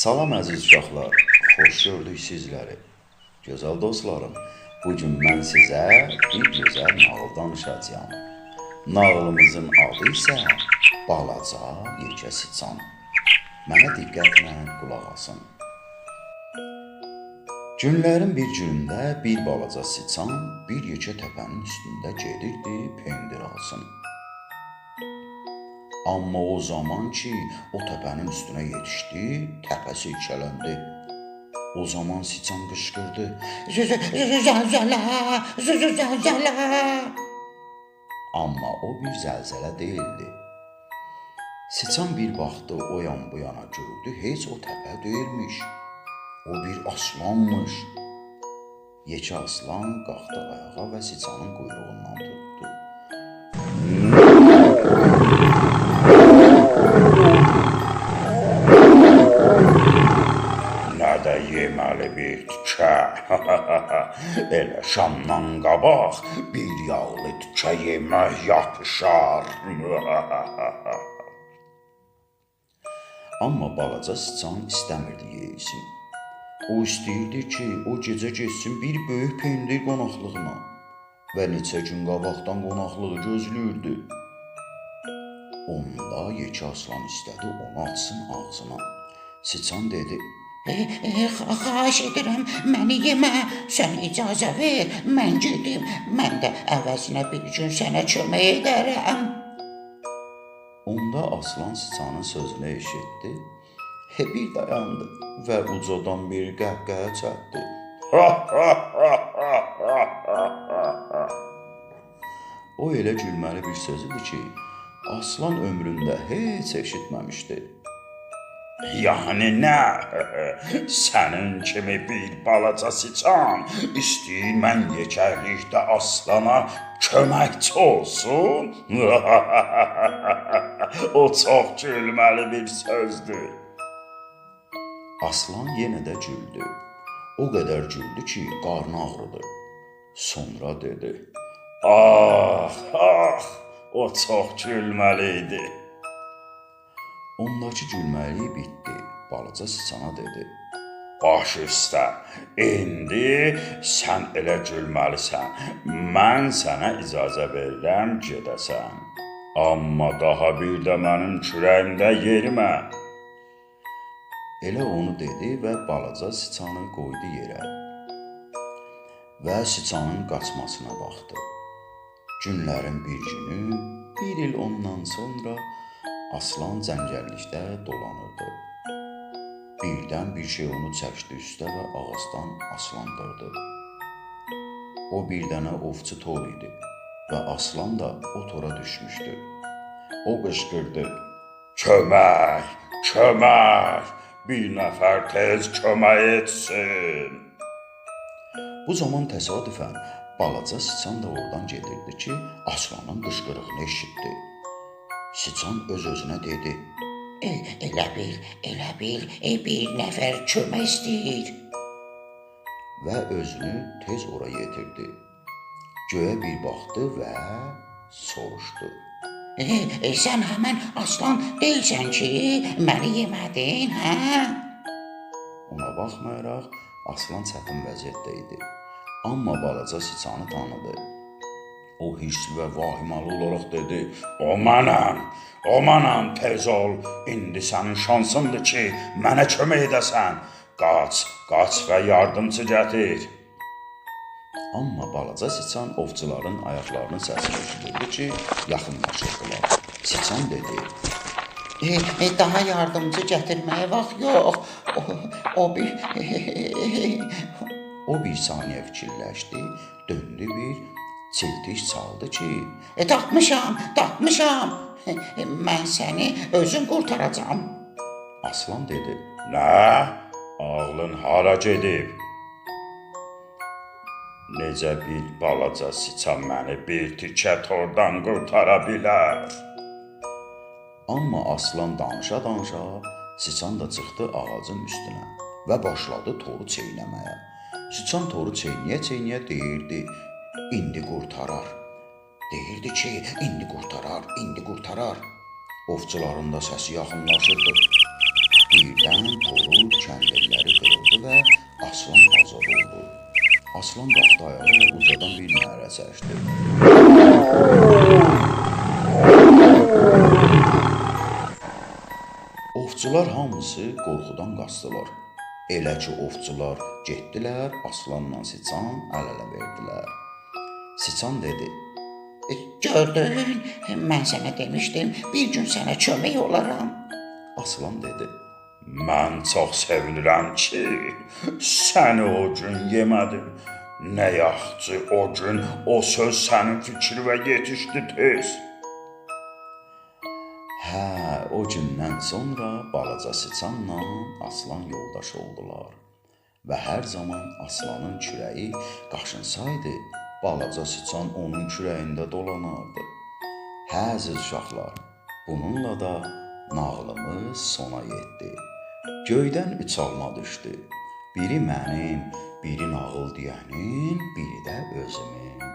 Salam əziz uşaqlar, xoş gördük sizləri. Gözəl dostlarım, bu gün mən sizə bir gözəl nağıl danışacağam. Nağılımızın adı isə Balaca Yekə Siçan. Mənə diqqətlə qulaq asın. Günlərin bir günündə bir balaca siçan bir yekə təpənin üstündə gedirdi pendir alsın. Amma o zaman ki, o təpənin üstünə yetişdi, təpəsi ikələndi. O zaman siçan qışqırdı. Zəlzələ, zəlzələ. Amma o bir zəlzələ deyildi. Siçan bir baxdı o yan bu yana gördü, heç o təpə deyilmiş. O bir aslanmış. Yekə aslan qalxdı ayağa və siçanın quyruğundan tutdu. Elə şamdan qabaq bir yağlı tikə yemək yapışar. Amma balaca sıçan istəmirdi yesin. O istəyirdi ki, o gecə getsin bir böyük pendir qonaqlığına və neçə gün qabaqdan qonaqlığı gözləyirdi. Onda yekə aslan istədi onu açsın ağzına. Sıçan dedi: E, e, xa- Xahiş edirəm, məni yemə. Sən icazə ver, mən gedim. Mən də əvəzinə bir gün sənə kömək edərəm. Onda aslan sıçanın sözünü eşitdi. He bir dayandı və ucadan bir qəhqəhə çəkdi. o elə gülməli bir söz idi ki, aslan ömründə heç eşitməmişdi. Yəni nə? Sənin kimi bir balaca siçan istəyir mən yekərlikdə aslana köməkçi olsun? o çox gülməli bir sözdür. Aslan yenə də güldü. O qədər güldü ki, qarnı ağrıdı. Sonra dedi: "Ah, ah, o çox gülməli idi." Ondakı gülməliyi bitdi. Balaca siçana dedi: Baş üstə, indi sən elə gülməlisən. Mən sənə icazə verirəm gedəsən. Amma daha bir də mənim kürəyimdə yerimə. Elə onu dedi və balaca siçanı qoydu yerə. Və siçanın qaçmasına baxdı. Günlərin bir günü, bir il ondan sonra aslan cəngəllikdə dolanırdı. Birdən bir şey onu çəkdi üstə və ağacdan aslandırdı. O bir dənə ovçu tor idi və aslan da o tora düşmüşdü. O qışqırdı: "Kömək! Kömək! Bir nəfər tez kömək etsin!" Bu zaman təsadüfən balaca siçan da oradan gedirdi ki, aslanın qışqırığını eşitdi. Siçan öz-özünə dedi: E, elə bil, elə bil, e, bir nəfər kömək istəyir. və özünü tez ora yetirdi. Göyə bir baxdı və soruşdu. E, e, sən həmən aslan deyilsən ki, məni yemədin, hə? Ona baxmayaraq aslan çətin vəziyyətdə idi. Amma balaca siçanı tanıdı. O hissli və vahimalı olaraq dedi: "O mənəm, o mənəm, tez ol. İndi sənin şansındır ki, mənə kömək edəsən. Qaç, qaç və yardımçı gətir." Amma balaca siçan ovçuların ayaqlarının səsini eşidirdi ki, yaxınlaşırdılar. Siçan dedi: E, e, daha yardımcı gətirməyə vaxt yox. O, o bir O bir saniyə fikirləşdi, döndü bir çiltik çaldı ki, e, tapmışam, tapmışam. Mən səni özüm qurtaracağam. Aslan dedi: "Nə? Ağlın hara gedib? Necə bir balaca siçan məni bir tikə tordan qurtara bilər?" Amma aslan danışa-danışa siçan da çıxdı ağacın üstünə və başladı toru çeynəməyə. Siçan toru çeynəyə-çeynəyə deyirdi: "İndi qurtarar." Deyirdi ki, indi qurtarar, indi qurtarar. Ovçuların da səsi yaxınlaşırdı. birdən toru kəndirləri qırıldı və Aslan azad oldu. Aslan qalxdı ayağa və ucadan bir nərə çəkdi. Ovçular hamısı qorxudan qaçdılar. Elə ki ovçular getdilər, Aslanla Siçan əl-ələ verdilər. Siçan dedi: E, Gördün, mən sənə demişdim, bir gün sənə kömək olaram. Aslan dedi: Mən çox sevinirəm ki, səni o gün yemədim. Nə yaxşı o gün o söz sənin fikrinə yetişdi tez. Hə, o gündən sonra balaca siçanla aslan yoldaş oldular. Və hər zaman aslanın kürəyi qaşınsaydı, balaca siçan onun kürəyində dolanardı. Hə, əziz uşaqlar, bununla da nağılımız sona yetdi. Göydən üç alma düşdü. Biri mənim, biri nağıl deyənin, biri də özümün.